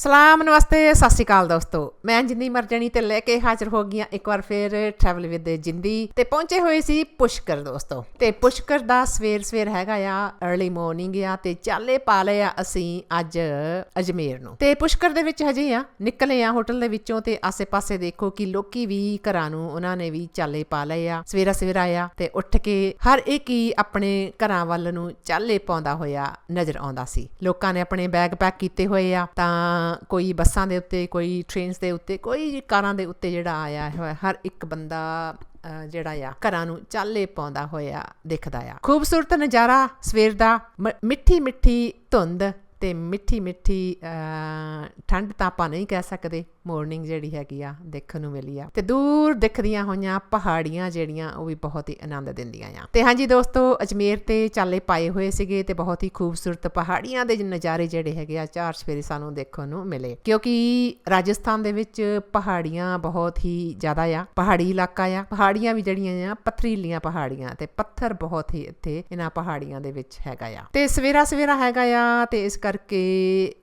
ਸਲਾਮ ਨਮਸਤੇ ਸਤਿ ਸ਼੍ਰੀ ਅਕਾਲ ਦੋਸਤੋ। ਮੈਂ ਜਿੰਦੀ ਮਰਜਣੀ ਤੇ ਲੈ ਕੇ ਹਾਜ਼ਰ ਹੋ ਗਈਆਂ ਇੱਕ ਵਾਰ ਫੇਰ ਟਰੈਵਲ ਵਿਦ ਜਿੰਦੀ ਤੇ ਪਹੁੰਚੇ ਹੋਏ ਸੀ ਪੁਸ਼ਕਰ ਦੋਸਤੋ। ਤੇ ਪੁਸ਼ਕਰ ਦਾ ਸਵੇਰ ਸਵੇਰ ਹੈਗਾ ਆ अर्ਲੀ ਮਾਰਨਿੰਗ ਆ ਤੇ ਚਾਲੇ ਪਾ ਲਏ ਆ ਅਸੀਂ ਅੱਜ ਅਜਮੇਰ ਨੂੰ। ਤੇ ਪੁਸ਼ਕਰ ਦੇ ਵਿੱਚ ਹਜੇ ਆ, ਨਿਕਲੇ ਆ ਹੋਟਲ ਦੇ ਵਿੱਚੋਂ ਤੇ ਆਸੇ-ਪਾਸੇ ਦੇਖੋ ਕਿ ਲੋਕੀ ਵੀ ਘਰਾਂ ਨੂੰ ਉਹਨਾਂ ਨੇ ਵੀ ਚਾਲੇ ਪਾ ਲਏ ਆ। ਸਵੇਰਾ ਸਵੇਰਾ ਆ ਤੇ ਉੱਠ ਕੇ ਹਰ ਇੱਕ ਹੀ ਆਪਣੇ ਘਰਾਂ ਵੱਲ ਨੂੰ ਚਾਲੇ ਪਾਉਂਦਾ ਹੋਇਆ ਨਜ਼ਰ ਆਉਂਦਾ ਸੀ। ਲੋਕਾਂ ਨੇ ਆਪਣੇ ਬੈਗ ਪੈਕ ਕੀਤੇ ਹੋਏ ਆ ਤਾਂ ਕੋਈ ਬੱਸਾਂ ਦੇ ਉੱਤੇ, ਕੋਈ ਟ੍ਰੇਨਸ ਦੇ ਉੱਤੇ, ਕੋਈ ਕਾਰਾਂ ਦੇ ਉੱਤੇ ਜਿਹੜਾ ਆਇਆ ਹੋਇਆ, ਹਰ ਇੱਕ ਬੰਦਾ ਅਹ ਜਿਹੜਾ ਆ, ਘਰਾਂ ਨੂੰ ਚਾਲੇ ਪਾਉਂਦਾ ਹੋਇਆ ਦਿਖਦਾ ਆ। ਖੂਬਸੂਰਤ ਨਜ਼ਾਰਾ ਸਵੇਰ ਦਾ, ਮ- ਮਿੱਠੀ ਮਿੱਠੀ ਧੁੰਦ ਤੇ ਮਿੱਠੀ ਮਿੱਠੀ ਅਹ, ਠੰਡ ਤਾਂ ਆਪਾਂ ਨਹੀਂ ਕਹਿ ਸਕਦੇ ਮਾਰਨਿੰਗ ਜਿਹੜੀ ਹੈਗੀ ਆ ਦੇਖਣ ਨੂੰ ਮਿਲੀ ਆ। ਤੇ ਦੂਰ ਦਿਖਦੀਆਂ ਹੋਈਆਂ ਪਹਾੜੀਆਂ ਜਿਹੜੀਆਂ ਉਹ ਵੀ ਬਹੁਤ ਹੀ ਆਨੰਦ ਦਿੰਦੀਆਂ ਆ। ਤੇ ਹਾਂਜੀ ਦੋਸਤੋ ਅਜਮੇਰ ਤੇ ਚਾਲੇ ਪਾਏ ਹੋਏ ਸੀਗੇ ਤੇ ਬਹੁਤ ਹੀ ਖੂਬਸੂਰਤ ਪਹਾੜੀਆਂ ਦੇ ਨਜ਼ਾਰੇ ਜਿਹੜੇ ਹੈਗੇ ਆ ਚਾਰ ਸਵੇਰੇ ਸਾਨੂੰ ਦੇਖਣ ਨੂੰ ਮਿਲੇ। ਕਿਉਂਕਿ ਰਾਜਸਥਾਨ ਦੇ ਵਿੱਚ ਪਹਾੜੀਆਂ ਬਹੁਤ ਹੀ ਜ਼ਿਆਦਾ ਆ ਪਹਾੜੀ ਇਲਾਕਾ ਆ। ਪਹਾੜੀਆਂ ਵੀ ਜਿਹੜੀਆਂ ਆ ਪਥਰੀਲੀਆਂ ਪਹਾੜੀਆਂ ਤੇ ਪੱਥਰ ਬਹੁਤ ਹੀ ਇੱਥੇ ਇਹਨਾਂ ਪਹਾੜੀਆਂ ਦੇ ਵਿੱਚ ਹੈਗਾ ਆ। ਤੇ ਸਵੇਰਾ ਸਵੇਰਾ ਹੈਗਾ ਆ ਤੇ ਇਸ ਕਰ ਕਰਕੇ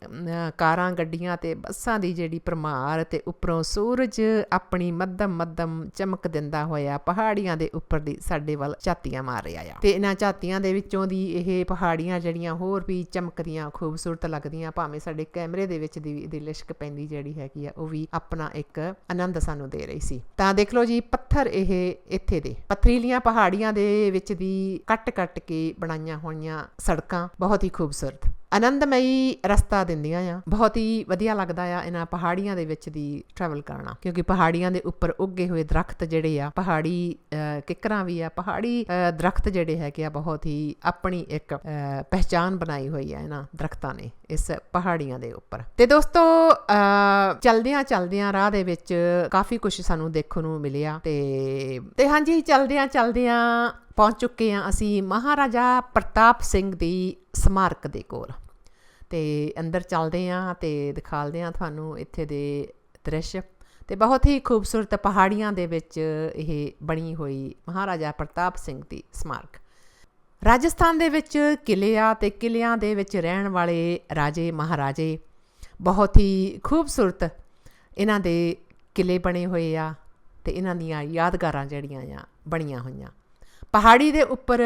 ਕਾਰਾਂ, ਗੱਡੀਆਂ ਤੇ ਬੱਸਾਂ ਦੀ ਜਿਹੜੀ ਪਰਮਾਰ ਤੇ ਉੱਪਰੋਂ ਸੂਰਜ ਆਪਣੀ ਮੱਧਮ ਮੱਧਮ ਚਮਕ ਦਿੰਦਾ ਹੋਇਆ ਪਹਾੜੀਆਂ ਦੇ ਉੱਪਰ ਦੀ ਸਾਡੇ ਵੱਲ ਝਾਤੀਆਂ ਮਾਰ ਰਿਹਾ ਆ। ਤੇ ਇਹਨਾਂ ਝਾਤੀਆਂ ਦੇ ਵਿੱਚੋਂ ਦੀ ਇਹ ਪਹਾੜੀਆਂ ਜਿਹੜੀਆਂ ਹੋਰ ਵੀ ਚਮਕਦੀਆਂ, ਖੂਬਸੂਰਤ ਲੱਗਦੀਆਂ, ਭਾਵੇਂ ਸਾਡੇ ਕੈਮਰੇ ਦੇ ਵਿੱਚ ਦੀ ਦੀ ਲਿਸ਼ਕ ਪੈਂਦੀ ਜਿਹੜੀ ਹੈਗੀ ਆ, ਉਹ ਵੀ ਆਪਣਾ ਇੱਕ ਆਨੰਦ ਸਾਨੂੰ ਦੇ ਰਹੀ ਸੀ। ਤਾਂ ਦੇਖ ਲਓ ਜੀ, ਪੱਥਰ ਇਹ ਇੱਥੇ ਦੇ। ਪਥਰੀਲੀਆਂ ਪਹਾੜੀਆਂ ਦੇ ਵਿੱਚ ਦੀ ਕੱਟ ਕੱਟ ਕੇ ਬਣਾਈਆਂ ਹੋਈਆਂ ਸੜਕਾਂ, ਬਹੁਤ ਹੀ ਖੂਬਸੂਰਤ। ਆਨੰਦਮਈ ਰਸਤਾ ਦਿੰਦੀਆਂ ਆ। ਬਹੁਤ ਹੀ ਵਧੀਆ ਲੱਗਦਾ ਆ ਇਹਨਾਂ ਪਹਾੜੀਆਂ ਦੇ ਵਿੱਚ ਦੀ ਟਰੈਵਲ ਕਰਨਾ। ਕਿਉਂਕਿ ਪਹਾੜੀਆਂ ਦੇ ਉੱਪਰ ਉੱਗੇ ਹੋਏ ਦਰਖਤ ਜਿਹੜੇ ਆ ਪਹਾੜੀ ਅਹ, ਕਿੱਕਰਾਂ ਵੀ ਆ ਪਹਾੜੀ ਅਹ, ਦਰਖਤ ਜਿਹੜੇ ਹੈਗੇ ਆ ਬਹੁਤ ਹੀ ਆਪਣੀ ਇੱਕ ਅਹ, ਪਹਿਚਾਨ ਬਣਾਈ ਹੋਈ ਆ ਇਹਨਾਂ ਦਰਖਤਾਂ ਨੇ ਇਸ ਪਹਾੜੀਆਂ ਦੇ ਉੱਪਰ। ਤੇ ਦੋਸਤੋ ਚਲਦਿਆਂ ਚਲਦਿਆਂ ਰਾਹ ਦੇ ਵਿੱਚ ਕਾਫੀ ਕੁਝ ਸਾਨੂੰ ਦੇਖਣ ਨੂੰ ਮਿਲਿਆ ਤੇ ਤੇ ਹਾਂਜੀ ਚਲਦਿਆਂ ਚਲਦਿਆਂ ਪਹੁੰਚ ਚੁੱਕੇ ਹਾਂ ਅਸੀਂ ਮਹਾਰਾਜਾ ਪ੍ਰਤਾਪ ਸਿੰਘ ਦੀ ਸਮਾਰਕ ਦੇ ਕੋਲ। ਤੇ ਅੰਦਰ ਚੱਲਦੇ ਹਾਂ ਤੇ ਦਿਖਾਲਦੇ ਹਾਂ ਤੁਹਾਨੂੰ ਇੱਥੇ ਦੇ ਦ੍ਰਿਸ਼। ਤੇ ਬਹੁਤ ਹੀ ਖੂਬਸੂਰਤ ਪਹਾੜੀਆਂ ਦੇ ਵਿੱਚ ਇਹ ਬਣੀ ਹੋਈ ਮਹਾਰਾਜਾ ਪ੍ਰਤਾਪ ਸਿੰਘ ਦੀ ਸਮਾਰਕ। ਰਾਜਸਥਾਨ ਦੇ ਵਿੱਚ ਕਿਲੇ ਆ ਤੇ ਕਿਲਿਆਂ ਦੇ ਵਿੱਚ ਰਹਿਣ ਵਾਲੇ ਰਾਜੇ ਮਹਾਰਾਜੇ ਬਹੁਤ ਹੀ ਖੂਬਸੂਰਤ ਇਹਨਾਂ ਦੇ ਕਿਲੇ ਬਣੇ ਹੋਏ ਆ ਤੇ ਇਹਨਾਂ ਦੀਆਂ ਯਾਦਗਾਰਾਂ ਜਿਹੜੀਆਂ ਆ ਬਣੀਆਂ ਹੋਈਆਂ। ਪਹਾੜੀ ਦੇ ਉੱਪਰ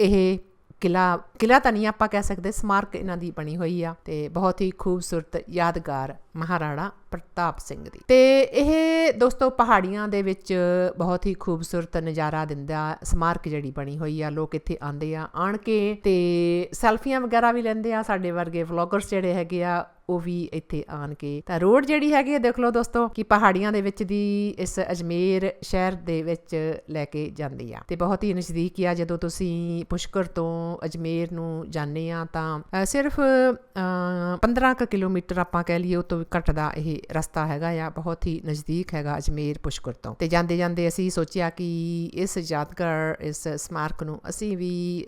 ਇਹ ਕਿਲਾ ਕਿਲਾ ਤਾਂ ਨਹੀਂ ਆਪਾਂ ਕਹਿ ਸਕਦੇ, ਸਮਾਰਕ ਇਹਨਾਂ ਦੀ ਬਣੀ ਹੋਈ ਆ ਤੇ ਬਹੁਤ ਹੀ ਖੂਬਸੂਰਤ ਯਾਦਗਾਰ ਮਹਾਰਾਣਾ ਪ੍ਰਤਾਪ ਸਿੰਘ ਦੀ। ਤੇ ਇਹ ਦੋਸਤੋ ਪਹਾੜੀਆਂ ਦੇ ਵਿੱਚ ਬਹੁਤ ਹੀ ਖੂਬਸੂਰਤ ਨਜ਼ਾਰਾ ਦਿੰਦਾ ਸਮਾਰਕ ਜਿਹੜੀ ਬਣੀ ਹੋਈ ਆ ਲੋਕ ਇੱਥੇ ਆਉਂਦੇ ਆ ਆਣ ਕੇ ਤੇ ਸੈਲਫੀਆਂ ਵਗੈਰਾ ਵੀ ਲੈਂਦੇ ਆ ਸਾਡੇ ਵਰਗੇ ਵਲੌਗਰਸ ਜਿਹੜੇ ਹੈਗੇ ਆ ਉਹ ਵੀ ਇੱਥੇ ਆਣ ਕੇ। ਤਾਂ ਰੋਡ ਜਿਹੜੀ ਹੈਗੀ ਹੈ ਦੇਖ ਲਓ ਦੋਸਤੋ ਕਿ ਪਹਾੜੀਆਂ ਦੇ ਵਿੱਚ ਦੀ ਇਸ ਅਜਮੇਰ ਸ਼ਹਿਰ ਦੇ ਵਿੱਚ ਲੈ ਕੇ ਜਾਂਦੀ ਆ। ਤੇ ਬਹੁਤ ਹੀ ਨਜ਼ਦੀਕ ਆ ਜਦੋਂ ਤੁਸੀਂ ਪੁਸ਼ਕਰ ਤੋਂ ਅਜਮੇਰ ਨੂੰ ਜਾਂਦੇ ਆ ਤਾਂ ਸਿਰਫ ਅ, 15 ਕੁ ਕਿਲੋਮੀਟਰ ਆਪਾਂ ਕਹਿ ਲਈਏ ਉਹ ਤੋਂ ਵੀ ਘੱਟ ਦਾ ਇਹ ਰਸਤਾ ਹੈਗਾ ਆ, ਬਹੁਤ ਹੀ ਨਜ਼ਦੀਕ ਹੈਗਾ ਅਜਮੇਰ ਪੁਸ਼ਕਰ ਤੋਂ। ਤੇ ਜਾਂਦੇ ਜਾਂਦੇ ਅਸੀਂ ਸੋਚਿਆ ਕਿ ਇਸ ਯਾਦਗਾਰ, ਇਸ ਸਮਾਰਕ ਨੂੰ ਅਸੀਂ ਵੀ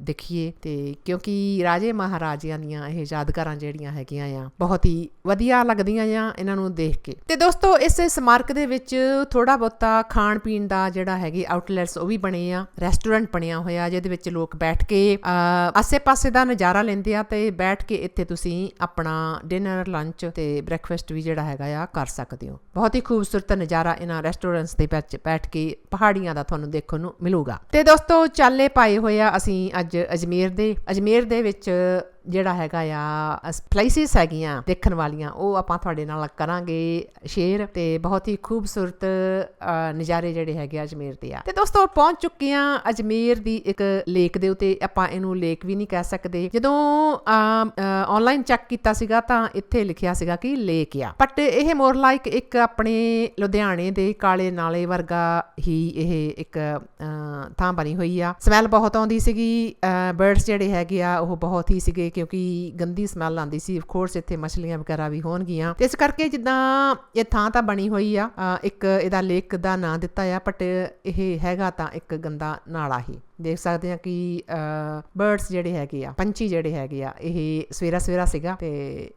ਦੇਖੀਏ। ਤੇ ਕਿਉਂਕਿ ਰਾਜੇ ਮਹਾਰਾਜਿਆਂ ਦੀਆਂ ਇਹ ਯਾਦਗਾਰਾਂ ਜਿਹੜੀਆਂ ਹੈਗੀਆਂ ਆ, ਬਹੁਤ ਹੀ ਵਧੀਆ ਲੱਗਦੀਆਂ ਆ ਇਹਨਾਂ ਨੂੰ ਦੇਖ ਕੇ। ਤੇ ਦੋਸਤੋ, ਇਸ ਸਮਾਰਕ ਦੇ ਵਿੱਚ ਥੋੜਾ ਬਹੁਤਾ ਖਾਣ ਪੀਣ ਦਾ ਜਿਹੜਾ ਹੈਗੇ ਆਊਟਲੈਟਸ ਉਹ ਵੀ ਬਣੇ ਆ ਰੈਸਟੋਰੈਂਟ ਬਣਿਆ ਹੋਇਆ ਜਿਹਦੇ ਵਿੱਚ ਲੋਕ ਬੈਠ ਕੇ ਆਸੇ-ਪਾਸੇ ਦਾ ਨਜ਼ਾਰਾ ਲੈਂਦੇ ਆ ਤੇ ਬੈਠ ਕੇ ਇੱਥੇ ਤੁਸੀਂ ਆਪਣਾ ਡਿਨਰ ਲੰਚ ਤੇ ਬ੍ਰੈਕਫਾਸਟ ਵੀ ਜਿਹੜਾ ਹੈਗਾ ਆ, ਕਰ ਸਕਦੇ ਹੋ। ਬਹੁਤ ਹੀ ਖੂਬਸੂਰਤ ਨਜ਼ਾਰਾ ਇਹਨਾਂ ਰੈਸਟੋਰੈਂਟਸ ਦੇ ਵਿੱਚ ਬੈਠ ਕੇ ਪਹਾੜੀਆਂ ਦਾ ਤੁਹਾਨੂੰ ਦੇਖਣ ਨੂੰ ਮਿਲੂਗਾ। ਤੇ ਦੋਸਤੋ, ਚਾਲੇ ਪਾਏ ਹੋਏ ਆ ਅਸੀਂ ਅੱਜ ਅਜਮੇਰ ਦੇ। ਅਜਮੇਰ ਦੇ ਵਿੱਚ ਜਿਹੜਾ ਹੈਗਾ ਆ ਪਲੇਸਿਸ ਹੈਗੀਆਂ ਦੇਖਣ ਵਾਲੀਆਂ, ਉਹ ਆਪਾਂ ਤੁਹਾਡੇ ਨਾਲ ਕਰਾਂਗੇ ਸ਼ੇਅਰ ਤੇ ਬਹੁਤ ਹੀ ਖੂਬਸੂਰਤ ਨਜ਼ਾਰੇ ਜਿਹੜੇ ਹੈਗੇ ਆ ਅਜਮੇਰ ਦੇ ਆ। ਤੇ ਦੋਸਤੋ, ਪਹੁੰਚ ਚੁੱਕੇ ਆ ਅਜਮੇਰ ਦੀ ਇੱਕ ਲੇਕ ਦੇ ਉਤੇ। ਆਪਾਂ ਇਹਨੂੰ ਲੇਕ ਵੀ ਨਹੀਂ ਕਹਿ ਸਕਦੇ। ਜਦੋਂ ਆਨਲਾਈਨ ਚੈੱਕ ਕੀਤਾ ਸੀਗਾ ਤਾਂ ਇੱਥੇ ਲਿਖਿਆ ਸੀਗਾ ਕਿ ਲੇਕ ਆ। ਬਟ ਇਹ ਮੋਰ ਲਾਈਕ ਇੱਕ ਆਪਣੇ ਲੁਧਿਆਣੇ ਦੇ ਕਾਲੇ ਨਾਲੇ ਵਰਗਾ ਹੀ ਇਹ ਇੱਕ ਥਾਂ ਬਣੀ ਹੋਈ ਆ। ਸਮੈਲ ਬਹੁਤ ਆਉਂਦੀ ਸੀਗੀ ਬਰਡਸ ਜਿਹੜੇ ਹੈਗੇ ਆ, ਉਹ ਬਹੁਤ ਹੀ ਸੀਗੇ ਕਿ ਕਿਉਂਕਿ ਗੰਦੀ ਸਮੈਲ ਆਉਂਦੀ ਸੀ। ਆਫ ਕੋਰਸ ਇੱਥੇ ਮਛਲੀਆਂ ਵਗੈਰਾ ਵੀ ਹੋਣਗੀਆਂ। ਤੇ ਇਸ ਕਰਕੇ ਜਿੱਦਾਂ ਇਹ ਥਾਂ ਤਾਂ ਬਣੀ ਹੋਈ ਆ ਇੱਕ ਇਹਦਾ ਲੇਕ ਦਾ ਨਾਂ ਦਿੱਤਾ ਆ ਬਟ ਇਹ ਹੈਗਾ ਤਾਂ ਇੱਕ ਗੰਦਾ ਨਾਲਾ ਹੀ। ਦੇਖ ਸਕਦੇ ਆ ਕਿ ਬਰਡਸ ਜਿਹੜੇ ਹੈਗੇ ਆ, ਪੰਛੀ ਜਿਹੜੇ ਹੈਗੇ ਆ, ਇਹ ਸਵੇਰਾ ਸਵੇਰਾ ਸੀਗਾ ਤੇ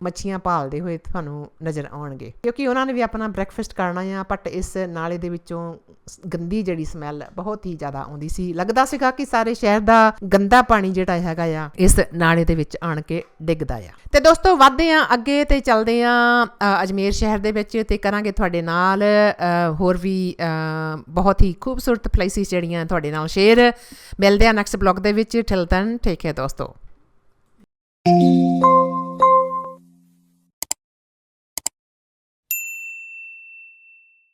ਮੱਛੀਆਂ ਭਾਲਦੇ ਹੋਏ ਤੁਹਾਨੂੰ ਨਜ਼ਰ ਆਉਣਗੇ। ਕਿਉਂਕਿ ਉਹਨਾਂ ਨੇ ਵੀ ਆਪਣਾ ਬ੍ਰੈਕਫਾਸਟ ਕਰਨਾ ਆ ਬਟ ਇਸ ਨਾਲੇ ਦੇ ਵਿੱਚੋਂ ਗੰਦੀ ਜਿਹੜੀ ਸਮੈਲ ਬਹੁਤ ਹੀ ਜ਼ਿਆਦਾ ਆਉਂਦੀ ਸੀ। ਲੱਗਦਾ ਸੀਗਾ ਕਿ ਸਾਰੇ ਸ਼ਹਿਰ ਦਾ ਗੰਦਾ ਪਾਣੀ ਜਿਹੜਾ ਹੈਗਾ ਆ, ਇਸ ਨਾਲੇ ਦੇ ਵਿੱਚ ਆਣ ਕੇ ਡਿੱਗਦਾ ਆ। ਤੇ ਦੋਸਤੋ, ਵਧਦੇ ਆ ਅੱਗੇ ਤੇ ਚੱਲਦੇ ਆ ਅਜਮੇਰ ਸ਼ਹਿਰ ਦੇ ਵਿੱਚ ਤੇ ਕਰਾਂਗੇ ਤੁਹਾਡੇ ਨਾਲ ਹੋਰ ਵੀ ਬਹੁਤ ਹੀ ਖੂਬਸੂਰਤ ਪਲੇਸਿਸ ਜਿਹੜੀਆਂ ਤੁਹਾਡੇ ਨਾਲ ਸ਼ੇਅਰ ਮਿਲਦੇ ਆ ਨੈਕਸਟ ਬਲੌਗ ਦੇ ਵਿੱਚ। ਟਿਲ ਦੈਨ ਠੀਕ ਹੈ ਦੋਸਤੋ।